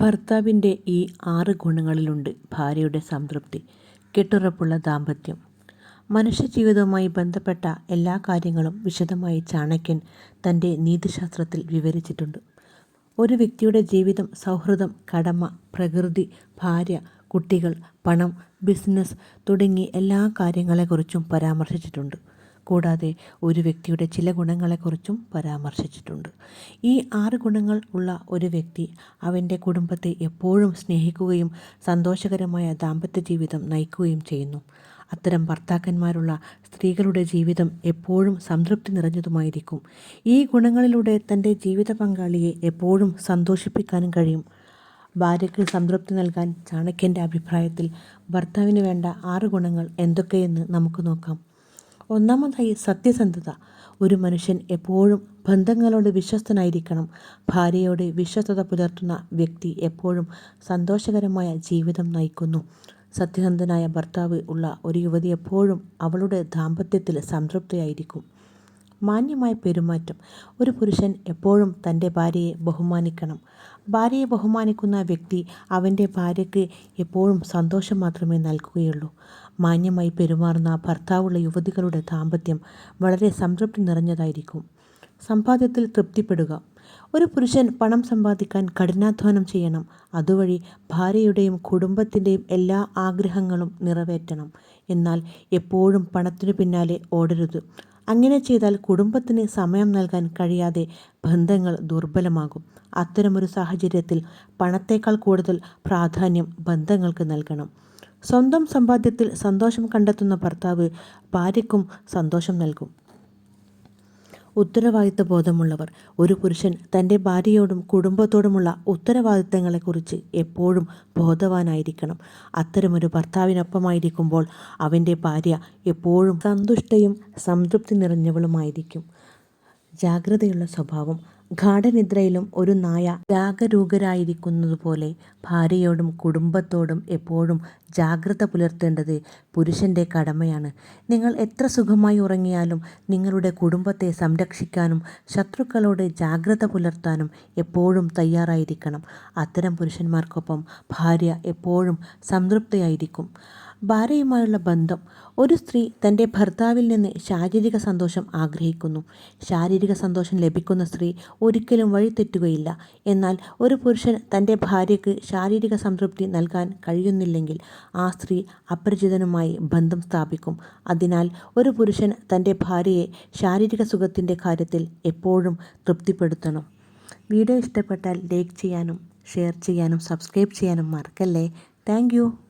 ഭർത്താവിന്റെ ഈ ആറ് ഗുണങ്ങളിലുണ്ട് ഭാര്യയുടെ സംതൃപ്തി കെട്ടുറപ്പുള്ള ദാമ്പത്യം. മനുഷ്യജീവിതവുമായി ബന്ധപ്പെട്ട എല്ലാ കാര്യങ്ങളും വിശദമായി ചാണക്യൻ തന്റെ നീതിശാസ്ത്രത്തിൽ വിവരിച്ചിട്ടുണ്ട്. ഒരു വ്യക്തിയുടെ ജീവിതം സൗഹൃദം കടമ പ്രകൃതി ഭാര്യ കുട്ടികൾ പണം ബിസിനസ് തുടങ്ങി എല്ലാ കാര്യങ്ങളെക്കുറിച്ചും പരാമർശിച്ചിട്ടുണ്ട്. കൂടാതെ ഒരു വ്യക്തിയുടെ ചില ഗുണങ്ങളെക്കുറിച്ചും പരാമർശിച്ചിട്ടുണ്ട്. ഈ ആറ് ഗുണങ്ങൾ ഉള്ള ഒരു വ്യക്തി അവന്റെ കുടുംബത്തെ എപ്പോഴും സ്നേഹിക്കുകയും സന്തോഷകരമായ ദാമ്പത്യ ജീവിതം നയിക്കുകയും ചെയ്യുന്നു. അത്തരം ഭർത്താക്കന്മാരുള്ള സ്ത്രീകളുടെ ജീവിതം എപ്പോഴും സംതൃപ്തി നിറഞ്ഞതുമായിരിക്കും. ഈ ഗുണങ്ങളിലൂടെ തന്റെ ജീവിത പങ്കാളിയെ എപ്പോഴും സന്തോഷിപ്പിക്കാനും കഴിയും. ഭാര്യയ്ക്ക് സംതൃപ്തി നൽകാൻ ചാണക്യന്റെ അഭിപ്രായത്തിൽ ഭർത്താവിന് വേണ്ട ആറ് ഗുണങ്ങൾ എന്തൊക്കെയെന്ന് നമുക്ക് നോക്കാം. ഒന്നാമതായി സത്യസന്ധത. ഒരു മനുഷ്യൻ എപ്പോഴും ബന്ധങ്ങളോട് വിശ്വസ്തനായിരിക്കണം. ഭാര്യയോട് വിശ്വസ്തത പുലർത്തുന്ന വ്യക്തി എപ്പോഴും സന്തോഷകരമായ ജീവിതം നയിക്കുന്നു. സത്യസന്ധനായ ഭർത്താവ് ഉള്ള ഒരു യുവതി എപ്പോഴും അവളുടെ ദാമ്പത്യത്തിൽ സംതൃപ്തിയായിരിക്കും. മാന്യമായ പെരുമാറ്റം. ഒരു പുരുഷൻ എപ്പോഴും തന്റെ ഭാര്യയെ ബഹുമാനിക്കണം. ഭാര്യയെ ബഹുമാനിക്കുന്ന വ്യക്തി അവന്റെ ഭാര്യയ്ക്ക് എപ്പോഴും സന്തോഷം മാത്രമേ നൽകുകയുള്ളൂ. മാന്യമായി പെരുമാറുന്ന ഭർത്താവുള്ള യുവതികളുടെ ദാമ്പത്യം വളരെ സംതൃപ്തി നിറഞ്ഞതായിരിക്കും. സമ്പാദ്യത്തിൽ തൃപ്തിപ്പെടുക. ഒരു പുരുഷൻ പണം സമ്പാദിക്കാൻ കഠിനാധ്വാനം ചെയ്യണം. അതുവഴി ഭാര്യയുടെയും കുടുംബത്തിന്റെയും എല്ലാ ആഗ്രഹങ്ങളും നിറവേറ്റണം. എന്നാൽ എപ്പോഴും പണത്തിനു പിന്നാലെ ഓടരുത്. അങ്ങനെ ചെയ്താൽ കുടുംബത്തിന് സമയം നൽകാൻ കഴിയാതെ ബന്ധങ്ങൾ ദുർബലമാകും. അത്തരമൊരു സാഹചര്യത്തിൽ പണത്തേക്കാൾ കൂടുതൽ പ്രാധാന്യം ബന്ധങ്ങൾക്ക് നൽകണം. സ്വന്തം സമ്പാദ്യത്തിൽ സന്തോഷം കണ്ടെത്തുന്ന ഭർത്താവ് ഭാര്യയ്ക്കും സന്തോഷം നൽകും. ഉത്തരവാദിത്ത ബോധമുള്ളവർ. ഒരു പുരുഷൻ തന്റെ ഭാര്യയോടും കുടുംബത്തോടുമുള്ള ഉത്തരവാദിത്തങ്ങളെക്കുറിച്ച് എപ്പോഴും ബോധവാനായിരിക്കണം. അത്തരമൊരു ഭർത്താവിനൊപ്പമായിരിക്കുമ്പോൾ അവന്റെ ഭാര്യ എപ്പോഴും സന്തുഷ്ടയും സംതൃപ്തി നിറഞ്ഞവളുമായിരിക്കും. ജാഗ്രതയുള്ള സ്വഭാവം ഗാഠനിദ്രയിലും ഒരു നായ ജാഗരൂകരായിരിക്കുന്നതുപോലെ ഭാര്യയോടും കുടുംബത്തോടും എപ്പോഴും ജാഗ്രത പുലർത്തേണ്ടത് പുരുഷന്റെ കടമയാണ്. നിങ്ങൾ എത്ര സുഖമായി ഉറങ്ങിയാലും നിങ്ങളുടെ കുടുംബത്തെ സംരക്ഷിക്കാനും ശത്രുക്കളോട് ജാഗ്രത പുലർത്താനും എപ്പോഴും തയ്യാറായിരിക്കണം. അത്തരം പുരുഷന്മാർക്കൊപ്പം ഭാര്യ എപ്പോഴും സംതൃപ്തയായിരിക്കും. ഭാര്യയുമായുള്ള ബന്ധം. ഒരു സ്ത്രീ തന്റെ ഭർത്താവിൽ നിന്ന് ശാരീരിക സന്തോഷം ആഗ്രഹിക്കുന്നു. ശാരീരിക സന്തോഷം ലഭിക്കുന്ന സ്ത്രീ ഒരിക്കലും വഴിതെറ്റുകയില്ല. എന്നാൽ ഒരു പുരുഷൻ തന്റെ ഭാര്യയ്ക്ക് ശാരീരിക സംതൃപ്തി നൽകാൻ കഴിയുന്നില്ലെങ്കിൽ ആ സ്ത്രീ അപരിചിതനുമായി ബന്ധം സ്ഥാപിക്കും. അതിനാൽ ഒരു പുരുഷൻ തന്റെ ഭാര്യയെ ശാരീരിക സുഖത്തിന്റെ കാര്യത്തിൽ എപ്പോഴും തൃപ്തിപ്പെടുത്തണം. വീഡിയോ ഇഷ്ടപ്പെട്ടാൽ ലൈക്ക് ചെയ്യാനും ഷെയർ ചെയ്യാനും സബ്സ്ക്രൈബ് ചെയ്യാനും മറക്കല്ലേ. താങ്ക്